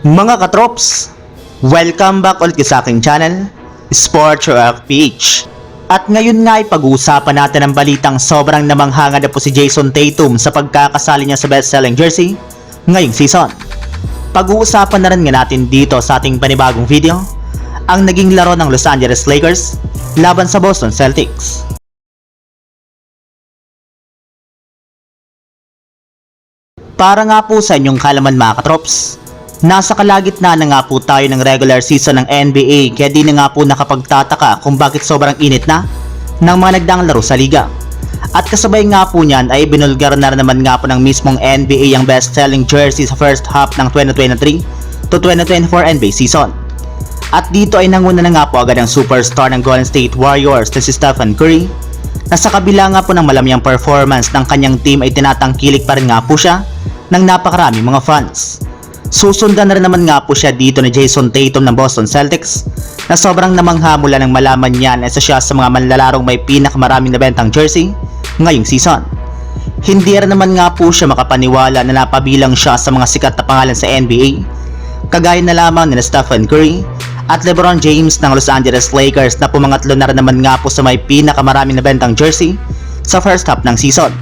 Mga katrops, welcome back ulit sa aking channel, Sports Rock PH. At ngayon nga ay pag-uusapan natin ang balitang sobrang namanghanga na po si Jason Tatum sa pagkakasali niya sa best-selling jersey ngayong season. Pag-uusapan na rin nga natin dito sa ating panibagong video ang naging laro ng Los Angeles Lakers laban sa Boston Celtics. Para nga po sa inyong kalaman mga katrops, nasa kalagitnaan na nga po tayo ng regular season ng NBA kaya di na nga po nakapagtataka kung bakit sobrang init na ng mga nagdaang laro sa liga. At kasabay nga po niyan ay binulgar na naman nga po ng mismong NBA ang best-selling jersey sa first half ng 2023 to 2024 NBA season. At dito ay nanguna na nga po agad ang superstar ng Golden State Warriors na si Stephen Curry na sa kabila nga po ng malamyang performance ng kanyang team ay tinatangkilik pa rin nga po siya ng napakaraming mga fans. Susundan na rin naman nga po siya dito ni Jason Tatum ng Boston Celtics na sobrang namangha mula nang malaman niya na isa siya sa mga manlalarong may pinakamaraming nabentang jersey ngayong season. Hindi rin naman nga po siya makapaniwala na napabilang siya sa mga sikat na pangalan sa NBA kagaya na lamang ni Stephen Curry at LeBron James ng Los Angeles Lakers na pumangatlo na rin naman nga po sa may pinakamaraming nabentang jersey sa first half ng season.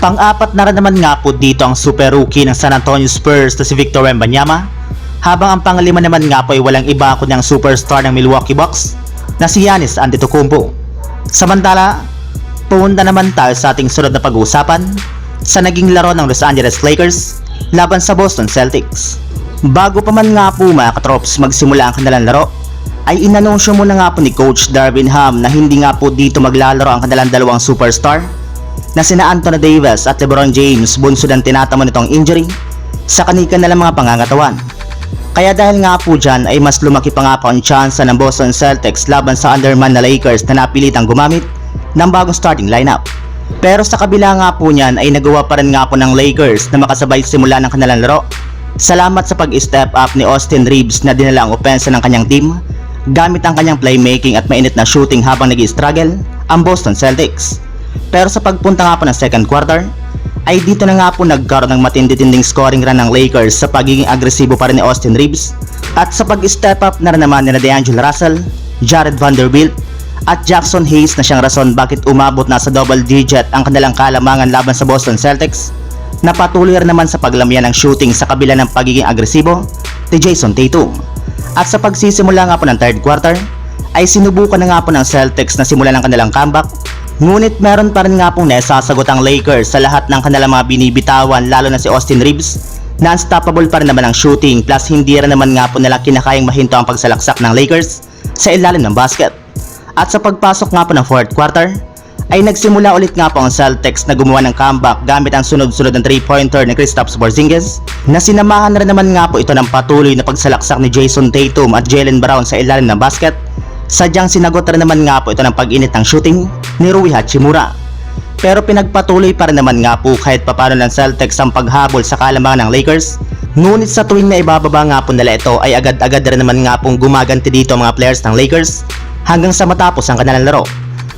Pang-apat na rin naman nga po dito ang super rookie ng San Antonio Spurs na si Victor Wembanyama habang ang panglima naman nga po ay walang iba kundi ang superstar ng Milwaukee Bucks na si Giannis Antetokounmpo. Samantala, pumunta naman tayo sa ating sunod na pag-uusapan sa naging laro ng Los Angeles Lakers laban sa Boston Celtics. Bago pa man nga po mga katrops magsimula ang kanilang laro, ay inanunsyo muna nga po ni Coach Darvin Ham na hindi nga po dito maglalaro ang kanilang dalawang superstar na sina Anthony Davis at LeBron James bunso ng tinatamo nitong injury sa kanika nilang mga pangangatawan. Kaya dahil nga po dyan ay mas lumaki pa nga po ang tsansa ng Boston Celtics laban sa underman na Lakers na napilitang gumamit ng bagong starting lineup. Pero sa kabila nga po niyan ay nagawa pa rin nga po ng Lakers na makasabay simula ng kanilang laro. Salamat sa pag-step up ni Austin Reeves na dinala ang opensa ng kanyang team gamit ang kanyang playmaking at mainit na shooting habang nag struggle ang Boston Celtics. Pero sa pagpunta nga po ng second quarter, ay dito na nga po nagkaroon ng matindi-tinding scoring run ng Lakers sa pagiging agresibo pa rin ni Austin Reeves at sa pag-step up na rin naman ni D'Angelo Russell, Jared Vanderbilt at Jackson Hayes na siyang rason bakit umabot na sa double digit ang kanilang kalamangan laban sa Boston Celtics na patuloy rin naman sa paglamyan ng shooting sa kabila ng pagiging agresibo ni Jason Tatum. At sa pagsisimula nga po ng third quarter, ay sinubukan na nga po ng Celtics na simulan ang kanilang comeback Ngunit meron pa rin nga pong nasasagot ang Lakers sa lahat ng kanilang mga binibitawan lalo na si Austin Reeves na unstoppable pa rin naman ang shooting plus hindi rin naman nga po nila kinakayang mahinto ang pagsalaksak ng Lakers sa ilalim ng basket. At sa pagpasok nga po ng fourth quarter, ay nagsimula ulit nga po ang Celtics na gumawa ng comeback gamit ang sunod-sunod ng 3-pointer ni Kristaps Porzingis na sinamahan rin naman nga po ito ng patuloy na pagsalaksak ni Jason Tatum at Jalen Brown sa ilalim ng basket Sadyang sinagot rin naman nga po ito ng pag-init ng shooting ni Rui Hachimura. Pero pinagpatuloy pa rin naman nga po kahit papano ng Celtics ang paghabol sa kalamangan ng Lakers. Ngunit sa tuwing na ibababa nga po nila ito ay agad-agad rin naman nga pong gumaganti dito ang mga players ng Lakers hanggang sa matapos ang kanilang laro.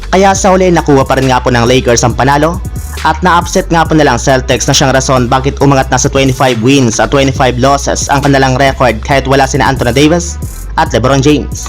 Kaya sa huli nakuha pa rin nga po ng Lakers ang panalo at na-upset nga po nila ang Celtics na siyang rason bakit umangat na sa 25 wins at 25 losses ang kanilang record kahit wala sina Anthony Davis at LeBron James.